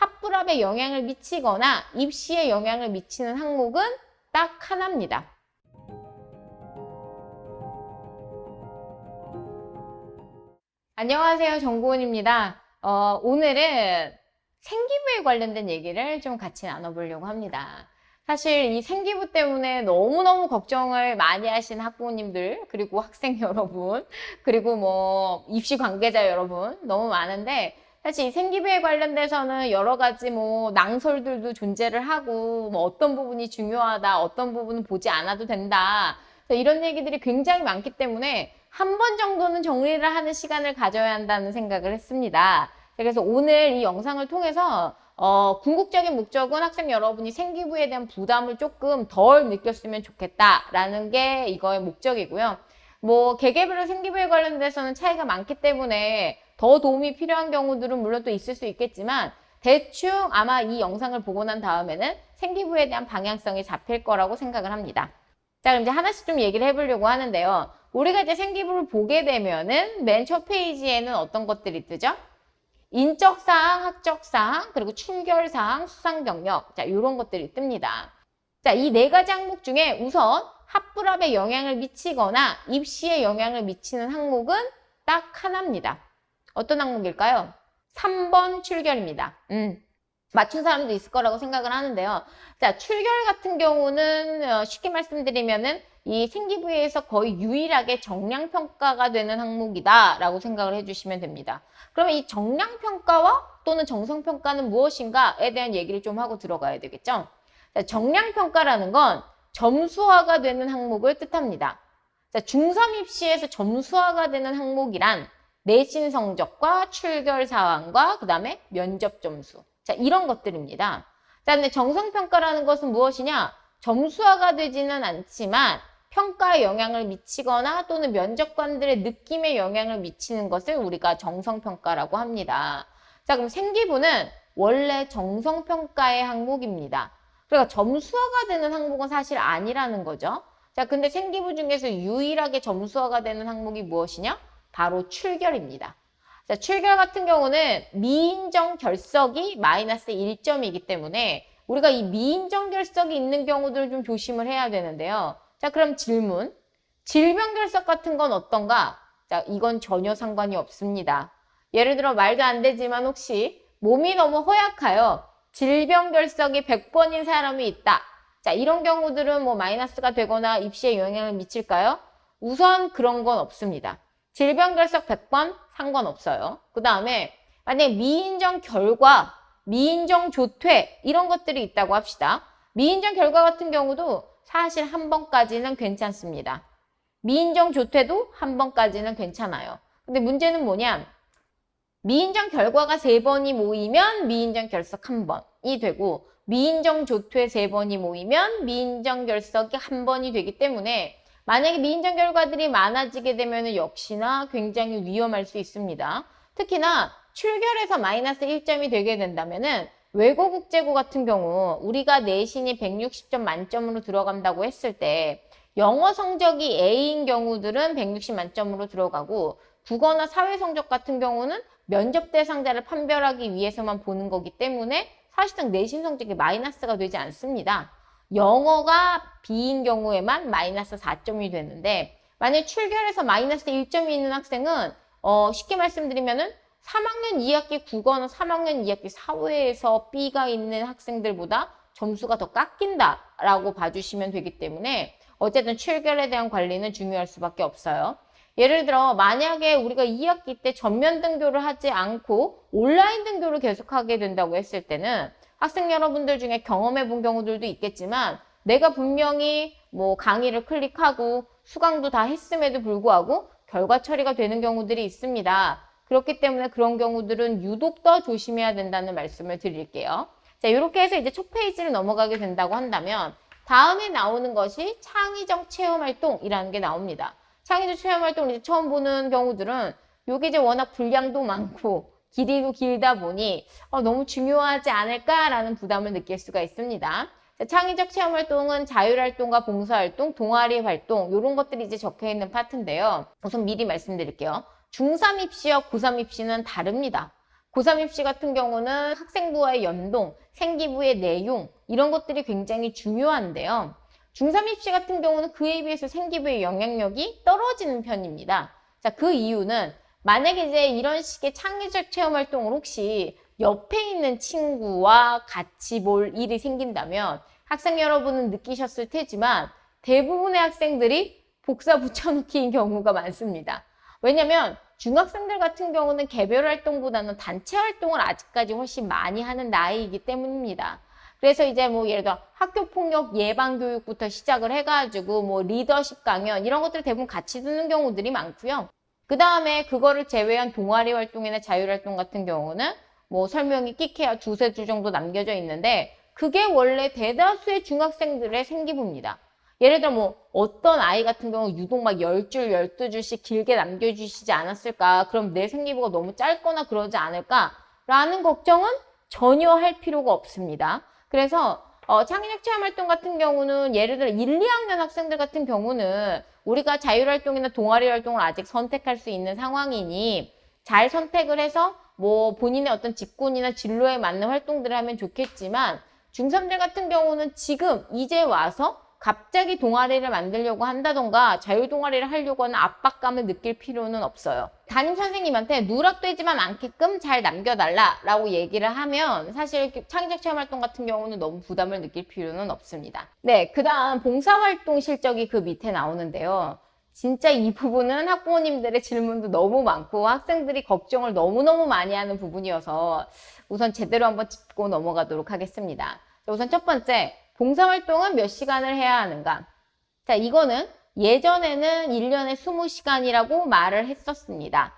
합불합에 영향을 미치거나 입시에 영향을 미치는 항목은 딱 하나입니다. 안녕하세요. 정고은입니다. 어, 오늘은 생기부에 관련된 얘기를 좀 같이 나눠보려고 합니다. 사실 이 생기부 때문에 너무너무 걱정을 많이 하신 학부모님들, 그리고 학생 여러분, 그리고 뭐 입시 관계자 여러분 너무 많은데 사실 이 생기부에 관련돼서는 여러 가지 뭐 낭설들도 존재를 하고 뭐 어떤 부분이 중요하다, 어떤 부분은 보지 않아도 된다. 이런 얘기들이 굉장히 많기 때문에 한 번 정도는 정리를 하는 시간을 가져야 한다는 생각을 했습니다. 그래서 오늘 이 영상을 통해서 어, 궁극적인 목적은 학생 여러분이 생기부에 대한 부담을 조금 덜 느꼈으면 좋겠다라는 게 이거의 목적이고요. 뭐 개개별로 생기부에 관련돼서는 차이가 많기 때문에 더 도움이 필요한 경우들은 물론 또 있을 수 있겠지만 대충 아마 이 영상을 보고 난 다음에는 생기부에 대한 방향성이 잡힐 거라고 생각을 합니다. 자, 그럼 이제 하나씩 좀 얘기를 해보려고 하는데요. 우리가 이제 생기부를 보게 되면은 맨 첫 페이지에는 어떤 것들이 뜨죠? 인적사항, 학적사항, 그리고 출결사항, 수상경력. 자, 이런 것들이 뜹니다. 자, 이 네 가지 항목 중에 우선 합불합에 영향을 미치거나 입시에 영향을 미치는 항목은 딱 하나입니다. 어떤 항목일까요? 3번 출결입니다. 음. 맞춘 사람도 있을 거라고 생각을 하는데요. 자, 출결 같은 경우는 어, 쉽게 말씀드리면은 이 생기부에서 거의 유일하게 정량평가가 되는 항목이다라고 생각을 해주시면 됩니다. 그러면 이 정량평가와 또는 정성평가는 무엇인가에 대한 얘기를 좀 하고 들어가야 되겠죠. 자, 정량평가라는 건 점수화가 되는 항목을 뜻합니다. 자, 중3 입시에서 점수화가 되는 항목이란 내신 성적과 출결 사항과 그 다음에 면접 점수. 자, 이런 것들입니다. 자, 근데 정성평가라는 것은 무엇이냐? 점수화가 되지는 않지만 평가에 영향을 미치거나 또는 면접관들의 느낌에 영향을 미치는 것을 우리가 정성평가라고 합니다. 자, 그럼 생기부는 원래 정성평가의 항목입니다. 그러니까 점수화가 되는 항목은 사실 아니라는 거죠. 자, 근데 생기부 중에서 유일하게 점수화가 되는 항목이 무엇이냐? 바로 출결입니다. 자, 출결 같은 경우는 미인정 결석이 마이너스 1점이기 때문에 우리가 이 미인정 결석이 있는 경우들을 좀 조심을 해야 되는데요. 자, 그럼 질문. 질병 결석 같은 건 어떤가? 자, 이건 전혀 상관이 없습니다. 예를 들어 말도 안 되지만 혹시 몸이 너무 허약하여 질병 결석이 100번인 사람이 있다. 자, 이런 경우들은 뭐 마이너스가 되거나 입시에 영향을 미칠까요? 우선 그런 건 없습니다. 질병 결석 100번 상관없어요. 그 다음에 만약에 미인정 결과, 미인정 조퇴 이런 것들이 있다고 합시다. 미인정 결과 같은 경우도 사실 한 번까지는 괜찮습니다. 미인정 조퇴도 한 번까지는 괜찮아요. 근데 문제는 뭐냐? 미인정 결과가 세 번이 모이면 미인정 결석 한 번이 되고 미인정 조퇴 세 번이 모이면 미인정 결석이 한 번이 되기 때문에 만약에 미인정 결과들이 많아지게 되면 역시나 굉장히 위험할 수 있습니다. 특히나 출결에서 마이너스 1점이 되게 된다면은 외고 국제고 같은 경우 우리가 내신이 160점 만점으로 들어간다고 했을 때 영어 성적이 A인 경우들은 160 만점으로 들어가고 국어나 사회 성적 같은 경우는 면접 대상자를 판별하기 위해서만 보는 거기 때문에 사실상 내신 성적이 마이너스가 되지 않습니다. 영어가 B인 경우에만 마이너스 4점이 되는데 만약 출결해서 마이너스 1점이 있는 학생은 어, 쉽게 말씀드리면은 3학년 2학기 국어는 3학년 2학기 사회에서 B가 있는 학생들보다 점수가 더 깎인다라고 봐주시면 되기 때문에 어쨌든 출결에 대한 관리는 중요할 수밖에 없어요. 예를 들어 만약에 우리가 2학기 때 전면 등교를 하지 않고 온라인 등교를 계속하게 된다고 했을 때는 학생 여러분들 중에 경험해 본 경우들도 있겠지만 내가 분명히 뭐 강의를 클릭하고 수강도 다 했음에도 불구하고 결과 처리가 되는 경우들이 있습니다. 그렇기 때문에 그런 경우들은 유독 더 조심해야 된다는 말씀을 드릴게요. 자, 이렇게 해서 이제 첫 페이지를 넘어가게 된다고 한다면 다음에 나오는 것이 창의적 체험 활동이라는 게 나옵니다. 창의적 체험 활동을 이제 처음 보는 경우들은 요게 이제 워낙 분량도 많고 길이도 길다 보니 어, 너무 중요하지 않을까라는 부담을 느낄 수가 있습니다. 자, 창의적 체험 활동은 자율활동과 봉사활동, 동아리 활동 이런 것들이 이제 적혀 있는 파트인데요. 우선 미리 말씀드릴게요. 중3 입시와 고3 입시는 다릅니다. 고3 입시 같은 경우는 학생부와의 연동, 생기부의 내용 이런 것들이 굉장히 중요한데요. 중3 입시 같은 경우는 그에 비해서 생기부의 영향력이 떨어지는 편입니다. 자, 그 이유는 만약에 이제 이런 식의 창의적 체험 활동을 혹시 옆에 있는 친구와 같이 볼 일이 생긴다면 학생 여러분은 느끼셨을 테지만 대부분의 학생들이 복사 붙여넣기인 경우가 많습니다. 왜냐면 중학생들 같은 경우는 개별 활동보다는 단체 활동을 아직까지 훨씬 많이 하는 나이이기 때문입니다. 그래서 이제 뭐 예를 들어 학교 폭력 예방 교육부터 시작을 해가지고 뭐 리더십 강연 이런 것들 대부분 같이 듣는 경우들이 많고요. 그 다음에 그거를 제외한 동아리 활동이나 자율 활동 같은 경우는 뭐 설명이 끽해야 두세 줄 정도 남겨져 있는데 그게 원래 대다수의 중학생들의 생기부입니다. 예를 들어 뭐 어떤 아이 같은 경우 유독 막 10줄, 12줄씩 길게 남겨주시지 않았을까? 그럼 내 생기부가 너무 짧거나 그러지 않을까? 라는 걱정은 전혀 할 필요가 없습니다. 그래서 어, 창의력 체험 활동 같은 경우는 예를 들어 1, 2학년 학생들 같은 경우는 우리가 자율활동이나 동아리 활동을 아직 선택할 수 있는 상황이니 잘 선택을 해서 뭐 본인의 어떤 직군이나 진로에 맞는 활동들을 하면 좋겠지만 중3들 같은 경우는 지금 이제 와서 갑자기 동아리를 만들려고 한다던가 자율 동아리를 하려고 하는 압박감을 느낄 필요는 없어요. 담임 선생님한테 누락되지만 않게끔 잘 남겨달라라고 얘기를 하면 사실 창의적 체험 활동 같은 경우는 너무 부담을 느낄 필요는 없습니다. 네, 그 다음 봉사활동 실적이 그 밑에 나오는데요. 진짜 이 부분은 학부모님들의 질문도 너무 많고 학생들이 걱정을 너무너무 많이 하는 부분이어서 우선 제대로 한번 짚고 넘어가도록 하겠습니다. 자, 우선 첫 번째, 봉사활동은 몇 시간을 해야 하는가? 자, 이거는 예전에는 1년에 20시간이라고 말을 했었습니다.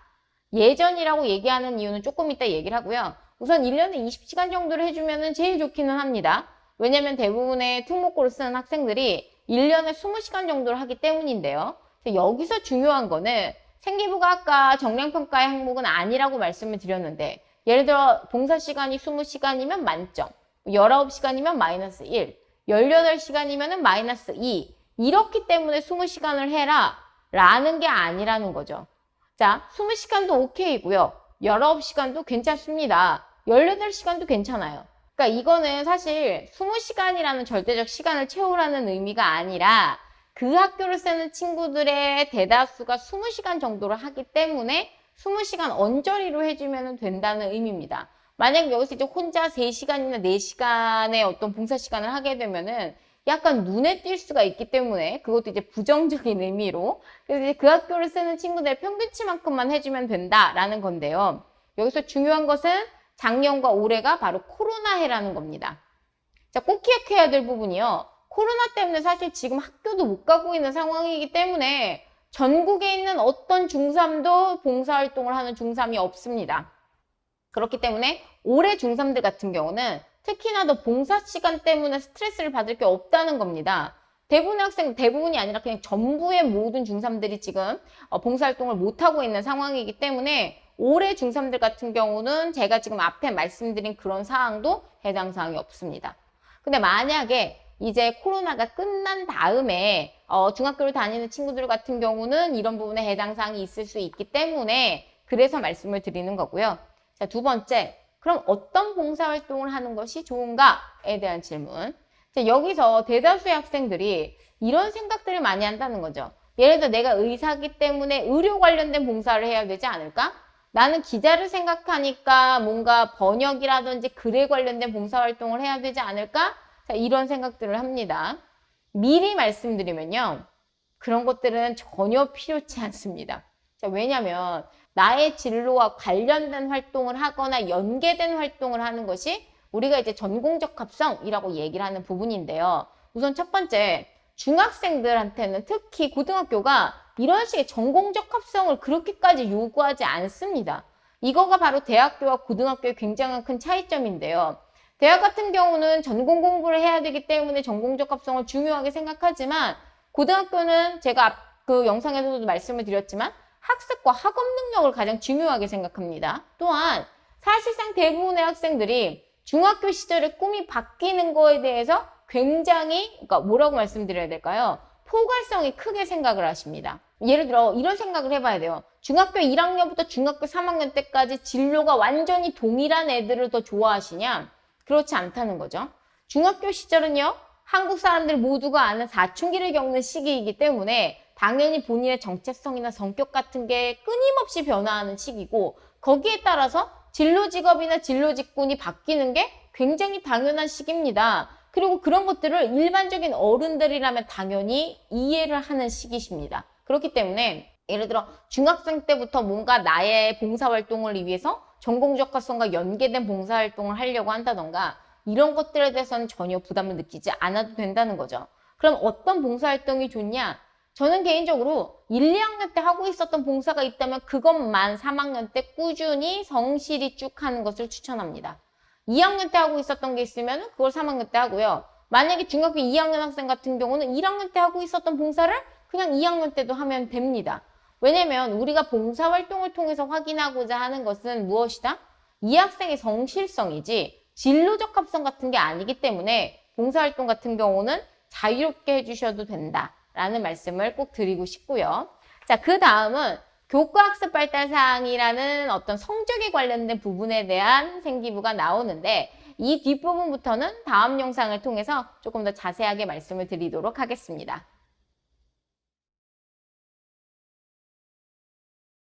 예전이라고 얘기하는 이유는 조금 이따 얘기를 하고요. 우선 1년에 20시간 정도를 해주면 제일 좋기는 합니다. 왜냐면 대부분의 특목고를 쓰는 학생들이 1년에 20시간 정도를 하기 때문인데요. 여기서 중요한 거는 생기부가 아까 정량평가의 항목은 아니라고 말씀을 드렸는데 예를 들어 봉사 시간이 20시간이면 만점, 19시간이면 마이너스 1, 18시간이면 마이너스 2 이렇기 때문에 20시간을 해라 라는 게 아니라는 거죠. 자, 20시간도 오케이고요. 19시간도 괜찮습니다. 18시간도 괜찮아요. 그러니까 이거는 사실 20시간이라는 절대적 시간을 채우라는 의미가 아니라 그 학교를 쓰는 친구들의 대다수가 20시간 정도를 하기 때문에 20시간 언저리로 해주면 된다는 의미입니다. 만약 여기서 이제 혼자 3시간이나 4시간의 어떤 봉사 시간을 하게 되면은 약간 눈에 띌 수가 있기 때문에 그것도 이제 부정적인 의미로 그래서 이제 그 학교를 쓰는 친구들의 평균치만큼만 해주면 된다라는 건데요. 여기서 중요한 것은 작년과 올해가 바로 코로나 해라는 겁니다. 자, 꼭 기억해야 될 부분이요. 코로나 때문에 사실 지금 학교도 못 가고 있는 상황이기 때문에 전국에 있는 어떤 중3도 봉사활동을 하는 중3이 없습니다. 그렇기 때문에 올해 중3들 같은 경우는 특히나 더 봉사 시간 때문에 스트레스를 받을 게 없다는 겁니다. 대부분의 학생, 대부분이 아니라 그냥 전부의 모든 중3들이 지금 어, 봉사활동을 못하고 있는 상황이기 때문에 올해 중3들 같은 경우는 제가 지금 앞에 말씀드린 그런 사항도 해당 사항이 없습니다. 근데 만약에 이제 코로나가 끝난 다음에 어, 중학교를 다니는 친구들 같은 경우는 이런 부분에 해당 사항이 있을 수 있기 때문에 그래서 말씀을 드리는 거고요. 자, 두 번째, 그럼 어떤 봉사활동을 하는 것이 좋은가에 대한 질문. 자, 여기서 대다수의 학생들이 이런 생각들을 많이 한다는 거죠. 예를 들어 내가 의사기 때문에 의료 관련된 봉사를 해야 되지 않을까? 나는 기자를 생각하니까 뭔가 번역이라든지 글에 관련된 봉사활동을 해야 되지 않을까? 자, 이런 생각들을 합니다. 미리 말씀드리면요. 그런 것들은 전혀 필요치 않습니다. 자, 왜냐면 나의 진로와 관련된 활동을 하거나 연계된 활동을 하는 것이 우리가 이제 전공적 합성이라고 얘기를 하는 부분인데요. 우선 첫 번째, 중학생들한테는 특히 고등학교가 이런 식의 전공적 합성을 그렇게까지 요구하지 않습니다. 이거가 바로 대학교와 고등학교의 굉장히 큰 차이점인데요. 대학 같은 경우는 전공 공부를 해야 되기 때문에 전공적 합성을 중요하게 생각하지만 고등학교는 제가 그 영상에서도 말씀을 드렸지만 학습과 학업 능력을 가장 중요하게 생각합니다. 또한 사실상 대부분의 학생들이 중학교 시절에 꿈이 바뀌는 거에 대해서 굉장히 그러니까 뭐라고 말씀드려야 될까요? 포괄성이 크게 생각을 하십니다. 예를 들어 이런 생각을 해봐야 돼요. 중학교 1학년부터 중학교 3학년 때까지 진로가 완전히 동일한 애들을 더 좋아하시냐? 그렇지 않다는 거죠. 중학교 시절은요, 한국 사람들 모두가 아는 사춘기를 겪는 시기이기 때문에 당연히 본인의 정체성이나 성격 같은 게 끊임없이 변화하는 시기고 거기에 따라서 진로 직업이나 진로 직군이 바뀌는 게 굉장히 당연한 시기입니다. 그리고 그런 것들을 일반적인 어른들이라면 당연히 이해를 하는 시기십니다. 그렇기 때문에 예를 들어 중학생 때부터 뭔가 나의 봉사활동을 위해서 전공적 학성과 연계된 봉사활동을 하려고 한다던가 이런 것들에 대해서는 전혀 부담을 느끼지 않아도 된다는 거죠. 그럼 어떤 봉사활동이 좋냐? 저는 개인적으로 1, 2학년 때 하고 있었던 봉사가 있다면 그것만 3학년 때 꾸준히 성실히 쭉 하는 것을 추천합니다. 2학년 때 하고 있었던 게 있으면 그걸 3학년 때 하고요. 만약에 중학교 2학년 학생 같은 경우는 1학년 때 하고 있었던 봉사를 그냥 2학년 때도 하면 됩니다. 왜냐면 우리가 봉사 활동을 통해서 확인하고자 하는 것은 무엇이다? 이 학생의 성실성이지 진로 적 합성 같은 게 아니기 때문에 봉사 활동 같은 경우는 자유롭게 해주셔도 된다 라는 말씀을 꼭 드리고 싶고요. 자, 그 다음은 교과학습 발달 사항이라는 어떤 성적에 관련된 부분에 대한 생기부가 나오는데 이 뒷부분부터는 다음 영상을 통해서 조금 더 자세하게 말씀을 드리도록 하겠습니다.